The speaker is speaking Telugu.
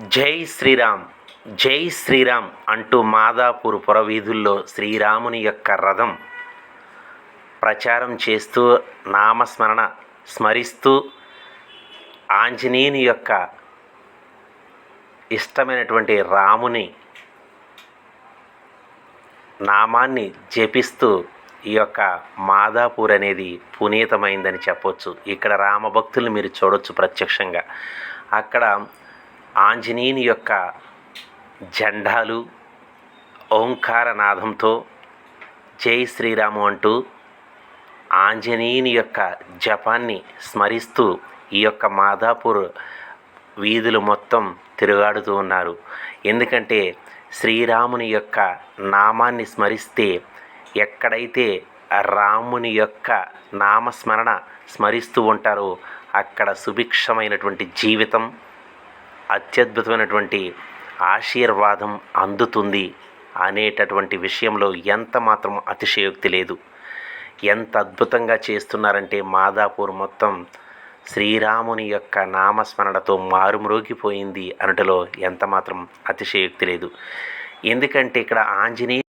జై శ్రీరామ్ జై శ్రీరామ్ అంటూ మాదాపూర్ పురవీధుల్లో శ్రీరాముని యొక్క రథం ప్రచారం చేస్తూ నామస్మరణ స్మరిస్తూ ఆంజనేయుని యొక్క ఇష్టమైనటువంటి రాముని నామాన్ని జపిస్తూ ఈ యొక్క మాదాపూర్ అనేది పునీతమైందని చెప్పొచ్చు. ఇక్కడ రామభక్తుల్ని మీరు చూడొచ్చు ప్రత్యక్షంగా. అక్కడ ఆంజనేయుని యొక్క జెండాలు ఓంకార నాదంతో జై శ్రీరాము అంటూ ఆంజనేయుని యొక్క జపాన్ని స్మరిస్తూ ఈ యొక్క మాదాపూర్ వీధులు మొత్తం తిరుగాడుతూ ఉన్నారు. ఎందుకంటే శ్రీరాముని యొక్క నామాన్ని స్మరిస్తే ఎక్కడైతే రాముని యొక్క నామస్మరణ స్మరిస్తూ ఉంటారో అక్కడ సుభిక్షమైనటువంటి జీవితం అత్యద్భుతమైనటువంటి ఆశీర్వాదం అందుతుంది అనేటటువంటి విషయంలో ఎంత మాత్రం అతిశయోక్తి లేదు. ఎంత అద్భుతంగా చేస్తున్నారంటే మాదాపూర్ మొత్తం శ్రీరాముని యొక్క నామస్మరణతో మారుమ్రోగిపోయింది అనటలో ఎంత మాత్రం అతిశయోక్తి లేదు. ఎందుకంటే ఇక్కడ ఆంజనేయ